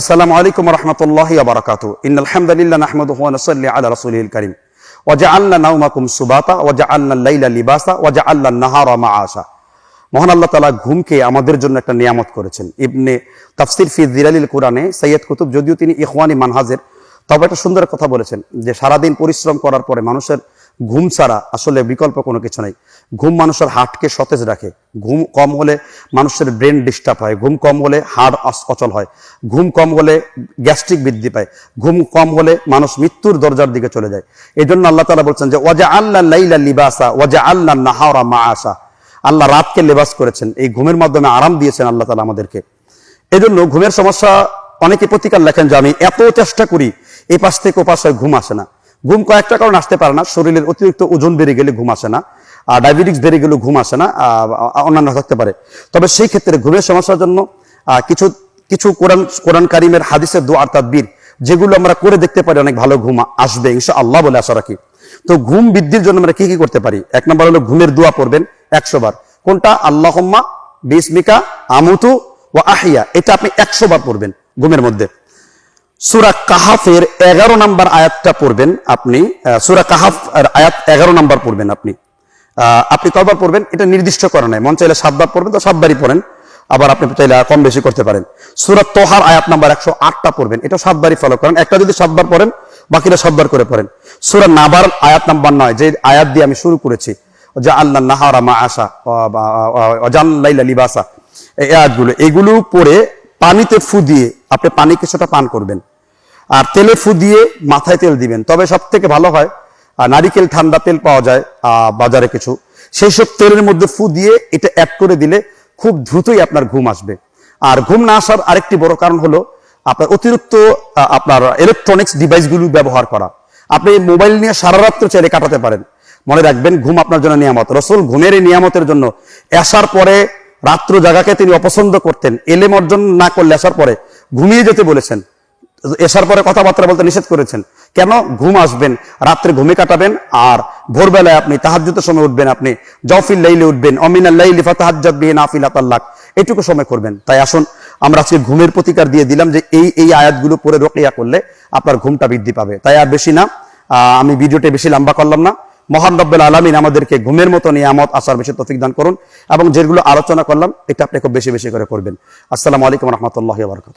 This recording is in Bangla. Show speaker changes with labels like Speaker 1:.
Speaker 1: আসসালামু আলাইকুম রহমতুল্লাহ বারাকাতু। ইন আলহামদুলিল্লাহ নাহমাদুহু ওয়া নুসাল্লি আলা রাসূলিল কারীম। ওয়া জাআলনা নাওমাকুম সুবাতা ওয়া জাআলনা লাইলা লিবাসা ওয়া জাআলনা নাহারা মাআশা। মহান আল্লাহ তাআলা ঘুমকে আমাদের জন্য একটা নিয়ামত করেছেন। ইবনে তাফসির ফি জিলালিল কোরআনে সৈয়দ কুতুব, যদিও তিনি ইখওয়ানি মানহাজের, তবে একটা সুন্দর কথা বলেছেন যে সারাদিন পরিশ্রম করার পরে মানুষের ঘুম ছাড়া আসলে বিকল্প কোনো কিছু নাই। ঘুম মানুষের হার্টকে সতেজ রাখে। ঘুম কম হলে মানুষের ব্রেন ডিস্টার্ব হয়। ঘুম কম হলে হাড় অচল হয়। ঘুম কম হলে গ্যাস্ট্রিক বৃদ্ধি পায়। ঘুম কম হলে মানুষ মৃত্যুর দরজার দিকে চলে যায়। এই জন্য আল্লাহ তালা বলছেন যে, ওয়াজা আল্লাহ লাইলা লিবাসা, ওয়াজা আল্লাহ নাহারা মা আসা আল্লাহ রাতকে লেবাস করেছেন। এই ঘুমের মাধ্যমে আরাম দিয়েছেন আল্লাহ তালা আমাদেরকে। এই জন্য ঘুমের সমস্যা, অনেকে প্রতিকার লেখেন যে, আমি এত চেষ্টা করি এই পাশ থেকে ও পাশ হয়, ঘুম আসে না। ঘুম কয়েকটা কারণ আসতে পারে না। শরীরের অতিরিক্ত ওজন বেড়ে গেলে ঘুম আসে না, আর ডায়াবেটিক্স বেড়ে গেলে ঘুম আসে না অন্যান্য থাকতে পারে। তবে সেই ক্ষেত্রে ঘুমের সমস্যার জন্য কিছু কিছু কোরআন কোরআন কারিমের হাদিসের দোয়ার তাদবির, যেগুলো আমরা করে দেখতে পারি অনেক ভালো ঘুম আসবে ইনশা আল্লাহ বলে আশা রাখি। তো ঘুম বৃদ্ধির জন্য আমরা কি কি করতে পারি? এক নম্বর হলো ঘুমের দোয়া পড়বেন একশো বার। কোনটা? আল্লাহম্মা বিসমিকা আমুতু ও আহিয়া। এটা আপনি একশো বার পড়বেন ঘুমের মধ্যে। সুরা কাহাফের এগারো নম্বর আয়াতটা পড়বেন আপনি সুরা কাহাফ আয়াত এগারো নম্বর পড়বেন আপনি। আপনি কয়বার পড়বেন, এটা নির্দিষ্ট করা নাই। মন চাইলে সাতবার পড়বেন, তো সাতবারই পড়েন। আবার আপনি চাইলে কম বেশি করতে পারেন। সুরা তোহার আয়াত নাম্বার একশো আটটা পড়বেন এটা সাতবারই ফলো করেন। একটা যদি সাতবার পড়েন বাকিটা সাতবার করে পড়েন। সুরা নাবার আয়াত নাম্বার নয়, যে আয়াত দিয়ে আমি শুরু করেছি। যা আল্লাহ নাহারা মা আশা অজান লাইলা লিবাসা। এই আয়াতগুলো, এগুলো পড়ে পানিতে ফু দিয়ে আপনি পানি কিছুটা পান করবেন। আর তেলে ফু দিয়ে মাথায় তেল দিবেন। তবে সব থেকে ভালো হয় নারিকেল ঠান্ডা তেল পাওয়া যায় বাজারে কিছু। সেই সব তেলের মধ্যে ফু দিয়ে এটা অ্যাড করে দিলে খুব দ্রুতই আপনার ঘুম আসবে। আর ঘুম না আসার আরেকটি বড় কারণ হলো আপনার অতিরিক্ত আপনার ইলেকট্রনিক্স ডিভাইসগুলো ব্যবহার করা। আপনি মোবাইল নিয়ে সারা রাত্র চাইলে কাটাতে পারেন। মনে রাখবেন, ঘুম আপনার জন্য নিয়ামত। রসুল ঘুমের এই নিয়ামতের জন্য আসার পরে রাত্র জায়গাকে তিনি অপছন্দ করতেন। এলেম অর্জন না করলে আসার পরে ঘুমিয়ে যেতে বলেছেন। এসার পরে কথাবার্তা বলতে নিষেধ করেছেন। কেন? ঘুম আসবেন, রাত্রে ঘুমে কাটাবেন, আর ভোরবেলায় আপনি তাহাজ্জুদের সময় উঠবেন আপনি। জফিল লাইলে উঠবেন অমিনাল লাইলি ফাতাহাজ্জাত বিহি নাফিলাত আল্লাহ এটুকু সময় করবেন। তাই আসুন, আমরা আজকে ঘুমের প্রতিকার দিয়ে দিলাম যে এই এই আয়াতগুলো পরে রোকিয়া করলে আপনার ঘুমটা বৃদ্ধি পাবে। তাই আর বেশি না আমি ভিডিওটা বেশি লম্বা করলাম না। মহান রব্বুল আলমিন আমাদেরকে ঘুমের মতো নিয়ামত, আসার বেশি তফিক দান করুন এবং যেগুলো আলোচনা করলাম, এটা আপনি খুব বেশি বেশি করে করবেন। আসসালামু আলাইকুম রহমতুল্লাহ বারকাত